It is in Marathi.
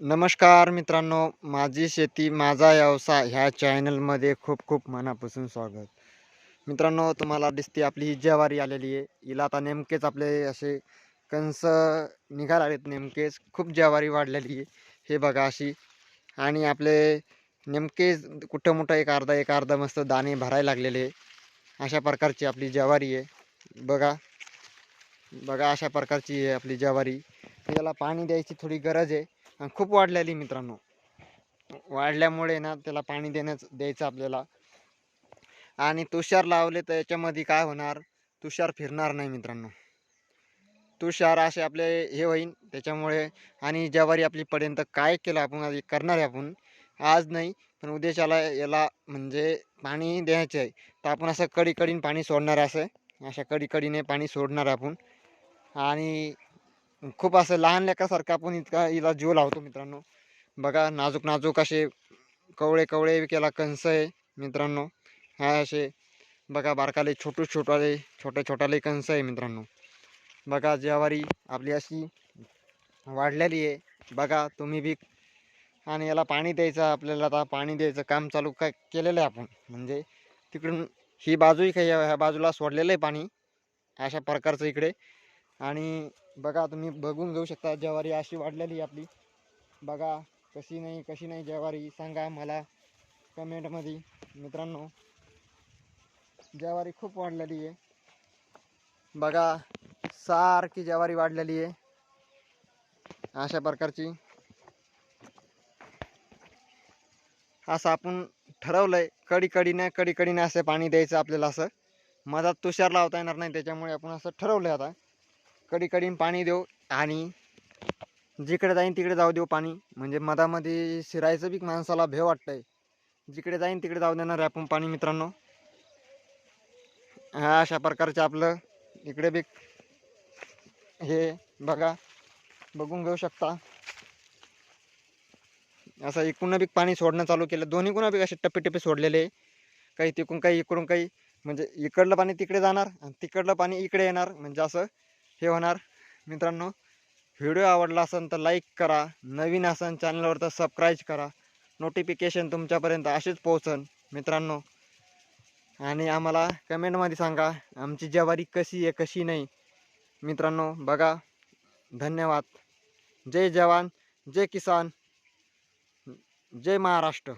नमस्कार मित्रांनो माझी शेती माझा व्यवसाय ह्या चॅनलमध्ये खूप खूप मनापासून स्वागत. मित्रांनो तुम्हाला दिसते आपली ही ज्वारी आलेली आहे. हिला आता नेमकेच आपले असे कंस निघायला आहेत नेमकेच. खूप ज्वारी वाढलेली आहे. हे बघा अशी. आणि आपले नेमकेच कुठं मोठं एक अर्धा एक अर्धा मस्त दाणे भरायला लागलेले अशा प्रकारची आपली ज्वारी आहे. बघा. बघा अशा प्रकारची आहे आपली ज्वारी. याला पाणी द्यायची थोडी गरज आहे. खूप वाढलेली मित्रांनो. वाढल्यामुळे ना त्याला पाणी देण्याच द्यायचं आपल्याला. आणि तुषार लावले तर याच्यामध्ये काय होणार? तुषार फिरणार नाही मित्रांनो. तुषार असे आपले हे होईन त्याच्यामुळे आणि ज्वारी आपली पर्यंत काय केलं आपण करणार आहे आपण? आज नाही पण उद्याच्याला याला म्हणजे पाणी द्यायचे आहे. तर आपण असं कडीकडीन पाणी सोडणार असं. अशा कडीकडीने पाणी सोडणार आपण. आणि खूप असं लहान लेकासारखं आपण इतका हिला जीव लावतो मित्रांनो. बघा नाजूक नाजूक असे कवळे कवळे केला कंस आहे मित्रांनो. हा असे बघा बारकाले छोटू छोटाले छोट्या छोटाले कंस आहे मित्रांनो. बघा ज्वारी आपली अशी वाढलेली आहे. बघा तुम्ही बी आणि याला पाणी द्यायचं आपल्याला आता पाणी द्यायचं काम चालू काय केलेलं आहे आपण. म्हणजे तिकडून ही बाजूही काही ह्या बाजूला सोडलेलं आहे पाणी. अशा प्रकारचं इकडे. आणि बघा तुम्ही बघून घेऊ शकता ज्वारी अशी वाढलेली आहे आपली. बघा कशी नाही कशी नाही ज्वारी सांगा मला कमेंटमध्ये मित्रांनो ज्वारी खूप वाढलेली आहे. बघा सारखी ज्वारी वाढलेली आहे. अशा प्रकारची. असं आपण ठरवलंय कडी कडीने कडी कडीने असं पाणी द्यायचं आपल्याला असं. मधात तुषार लावता येणार नाही त्याच्यामुळे आपण असं ठरवलंय आता. कडीकडीने पाणी देऊ आणि जिकडे जाईन तिकडे जाऊ देऊ पाणी. म्हणजे मधामध्ये शिरायचं बी माणसाला भेव वाटतंय. जिकडे जाईन तिकडे जाऊ देणार आपण पाणी मित्रांनो. हा अशा प्रकारचे आपलं इकडे बी हे बघा. बघून घेऊ शकता. असं इकडून बी पाणी सोडणं चालू केलं. दोन्ही कुणा बी असे टप्पे टप्पे सोडलेले. काही तिकडून काही इकडून काही म्हणजे इकडलं पाणी तिकडे जाणार आणि तिकडलं पाणी इकडे येणार. म्हणजे असं हे होणार. मित्रांनो व्हिडिओ आवडला असेल तर लाईक करा. नवीन असेल चॅनलवर तर सबस्क्राईब करा. नोटिफिकेशन तुमच्यापर्यंत असेच पोहोचन. मित्रांनो आणि आम्हाला कमेंटमध्ये सांगा आमची ज्वारी कशी आहे कशी नाही. मित्रांनो बघा. धन्यवाद. जय जवान जय किसान जय महाराष्ट्र.